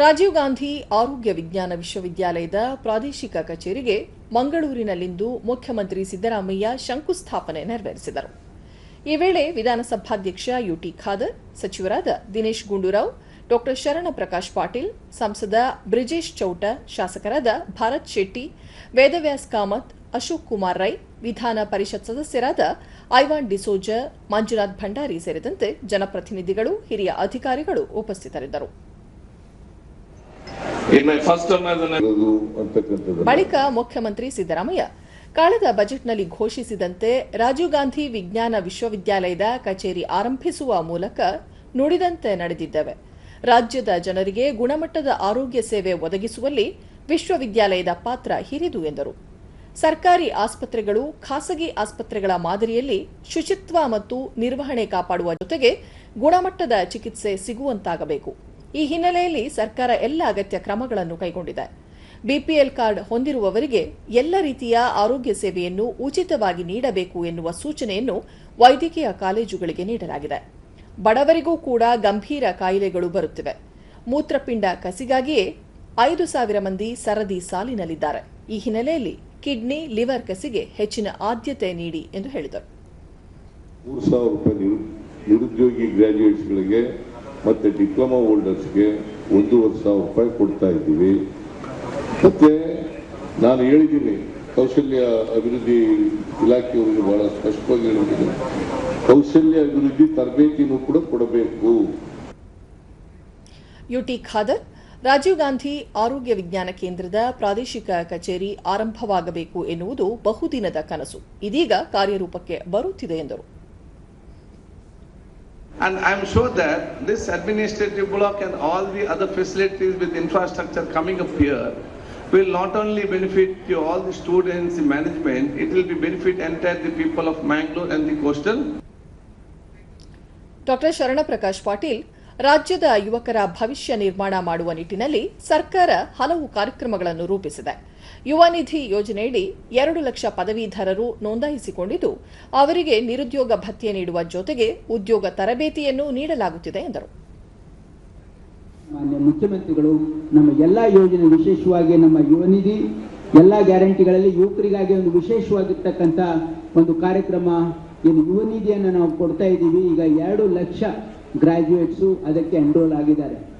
ರಾಜೀವ್ ಗಾಂಧಿ ಆರೋಗ್ಯ ವಿಜ್ಞಾನ ವಿಶ್ವವಿದ್ಯಾಲಯದ ಪ್ರಾದೇಶಿಕ ಕಚೇರಿಗೆ ಮಂಗಳೂರಿನಲ್ಲಿಂದು ಮುಖ್ಯಮಂತ್ರಿ ಸಿದ್ದರಾಮಯ್ಯ ಶಂಕುಸ್ಥಾಪನೆ ನೆರವೇರಿಸಿದರು. ಈ ವೇಳೆ ವಿಧಾನಸಭಾಧ್ಯಕ್ಷ ಯುಟಿ ಖಾದರ್, ಸಚಿವರಾದ ದಿನೇಶ್ ಗುಂಡೂರಾವ್ ಡಾ ಶರಣ ಪ್ರಕಾಶ್ ಪಾಟೀಲ್, ಸಂಸದ ಬ್ರಿಜೇಶ್ ಚೌಟ, ಶಾಸಕರಾದ ಭಾರತ್ ಶೆಟ್ಟಿ, ವೇದವ್ಯಾಸ್ ಕಾಮತ್, ಅಶೋಕ್ ಕುಮಾರ್ ರೈ, ವಿಧಾನ ಪರಿಷತ್ ಸದಸ್ಯರಾದ ಐವಾನ್ ಡಿಸೋಜ, ಮಂಜುನಾಥ್ ಭಂಡಾರಿ ಸೇರಿದಂತೆ ಜನಪ್ರತಿನಿಧಿಗಳು, ಹಿರಿಯ ಅಧಿಕಾರಿಗಳು ಉಪಸ್ಥಿತರಿದ್ದರು. ಬಳಿಕ ಮುಖ್ಯಮಂತ್ರಿ ಸಿದ್ದರಾಮಯ್ಯ ಕಳೆದ ಬಜೆಟ್ನಲ್ಲಿ ಘೋಷಿಸಿದಂತೆ ರಾಜೀವ್ ಗಾಂಧಿ ವಿಜ್ಞಾನ ವಿಶ್ವವಿದ್ಯಾಲಯದ ಕಚೇರಿ ಆರಂಭಿಸುವ ಮೂಲಕ ನುಡಿದಂತೆ ನಡೆದಿದ್ದೇವೆ. ರಾಜ್ಯದ ಜನರಿಗೆ ಗುಣಮಟ್ಟದ ಆರೋಗ್ಯ ಸೇವೆ ಒದಗಿಸುವಲ್ಲಿ ವಿಶ್ವವಿದ್ಯಾಲಯದ ಪಾತ್ರ ಹಿರಿದು ಎಂದರು. ಸರ್ಕಾರಿ ಆಸ್ಪತ್ರೆಗಳು ಖಾಸಗಿ ಆಸ್ಪತ್ರೆಗಳ ಮಾದರಿಯಲ್ಲಿ ಶುಚಿತ್ವ ಮತ್ತು ನಿರ್ವಹಣೆ ಕಾಪಾಡುವ ಜೊತೆಗೆ ಗುಣಮಟ್ಟದ ಚಿಕಿತ್ಸೆ ಸಿಗುವಂತಾಗಬೇಕು. ಈ ಹಿನ್ನೆಲೆಯಲ್ಲಿ ಸರ್ಕಾರ ಎಲ್ಲ ಅಗತ್ಯ ಕ್ರಮಗಳನ್ನು ಕೈಗೊಂಡಿದೆ. ಬಿಪಿಎಲ್ ಕಾರ್ಡ್ ಹೊಂದಿರುವವರಿಗೆ ಎಲ್ಲ ರೀತಿಯ ಆರೋಗ್ಯ ಸೇವೆಯನ್ನು ಉಚಿತವಾಗಿ ನೀಡಬೇಕು ಎನ್ನುವ ಸೂಚನೆಯನ್ನು ವೈದ್ಯಕೀಯ ಕಾಲೇಜುಗಳಿಗೆ ನೀಡಲಾಗಿದೆ. ಬಡವರಿಗೂ ಕೂಡ ಗಂಭೀರ ಕಾಯಿಲೆಗಳು ಬರುತ್ತಿವೆ. ಮೂತ್ರಪಿಂಡ ಕಸಿಗಾಗಿಯೇ ಐದು ಸಾವಿರ ಮಂದಿ ಸರದಿ ಸಾಲಿನಲ್ಲಿದ್ದಾರೆ. ಈ ಹಿನ್ನೆಲೆಯಲ್ಲಿ ಕಿಡ್ನಿ, ಲಿವರ್ ಕಸಿಗೆ ಹೆಚ್ಚಿನ ಆದ್ಯತೆ ನೀಡಿ ಎಂದು ಹೇಳಿದರು. ಮತ್ತೆ ಡಿಪ್ಲೊಮಾ ಹೋಲ್ಡರ್ಸ್ಗೆ ಒಂದೂವರೆ ಸಾವಿರ ರೂಪಾಯಿ ಕೊಡ್ತಾ ಇದ್ದೀವಿ. ಮತ್ತೆ ನಾನು ಹೇಳಿದ್ದೀನಿ, ಕೌಶಲ್ಯ ಅಭಿವೃದ್ಧಿ ಇಲಾಖೆಯವರಿಗೆ ಬಹಳ ಸ್ಪಷ್ಟವಾಗಿ ಹೇಳಿದ್ದೀನಿ. ಕೌಶಲ್ಯ ಅಭಿವೃದ್ಧಿ ತರಬೇತಿನೂ ಕೂಡ ಕೊಡಬೇಕು. ಯುಟಿ ಖಾದರ್, ರಾಜೀವ್ ಗಾಂಧಿ ಆರೋಗ್ಯ ವಿಜ್ಞಾನ ಕೇಂದ್ರದ ಪ್ರಾದೇಶಿಕ ಕಚೇರಿ ಆರಂಭವಾಗಬೇಕು ಎನ್ನುವುದು ಬಹುದಿನದ ಕನಸು. ಇದೀಗ ಕಾರ್ಯರೂಪಕ್ಕೆ ಬರುತ್ತಿದೆ ಎಂದರು. And I'm sure that this administrative block and all the other facilities with infrastructure coming up here will not only benefit you, all the students, the management, it will be benefit entire the people of Mangalore and the coastal. Dr. Sharana Prakash Patil ರಾಜ್ಯದ ಯುವಕರ ಭವಿಷ್ಯ ನಿರ್ಮಾಣ ಮಾಡುವ ನಿಟ್ಟಿನಲ್ಲಿ ಸರ್ಕಾರ ಹಲವು ಕಾರ್ಯಕ್ರಮಗಳನ್ನು ರೂಪಿಸಿದೆ. ಯುವ ನಿಧಿ ಯೋಜನೆಯಡಿ ಎರಡು ಲಕ್ಷ ಪದವೀಧರರು ನೋಂದಾಯಿಸಿಕೊಂಡಿದ್ದು, ಅವರಿಗೆ ನಿರುದ್ಯೋಗ ಭತ್ಯೆ ನೀಡುವ ಜೊತೆಗೆ ಉದ್ಯೋಗ ತರಬೇತಿಯನ್ನು ನೀಡಲಾಗುತ್ತಿದೆ ಎಂದರು. ಮಾನ್ಯ ಮುಖ್ಯಮಂತ್ರಿಗಳು, ನಮ್ಮ ಎಲ್ಲ ಯೋಜನೆ ವಿಶೇಷವಾಗಿ ನಮ್ಮ ಯುವನಿಧಿ ಎಲ್ಲ ಗ್ಯಾರಂಟಿಗಳಲ್ಲಿ ಯುವಕರಿಗಾಗಿ ಒಂದು ವಿಶೇಷವಾಗಿರ್ತಕ್ಕಂಥ ಒಂದು ಕಾರ್ಯಕ್ರಮ, ಏನು ಯುವ ನಿಧಿಯನ್ನು ನಾವು ಕೊಡ್ತಾ ಇದ್ದೀವಿ. ಈಗ ಎರಡು ಲಕ್ಷ ಗ್ರಾಜ್ಯುಯೇಟ್ಸು ಅದಕ್ಕೆ ಎನ್ರೋಲ್ ಆಗಿದ್ದಾರೆ.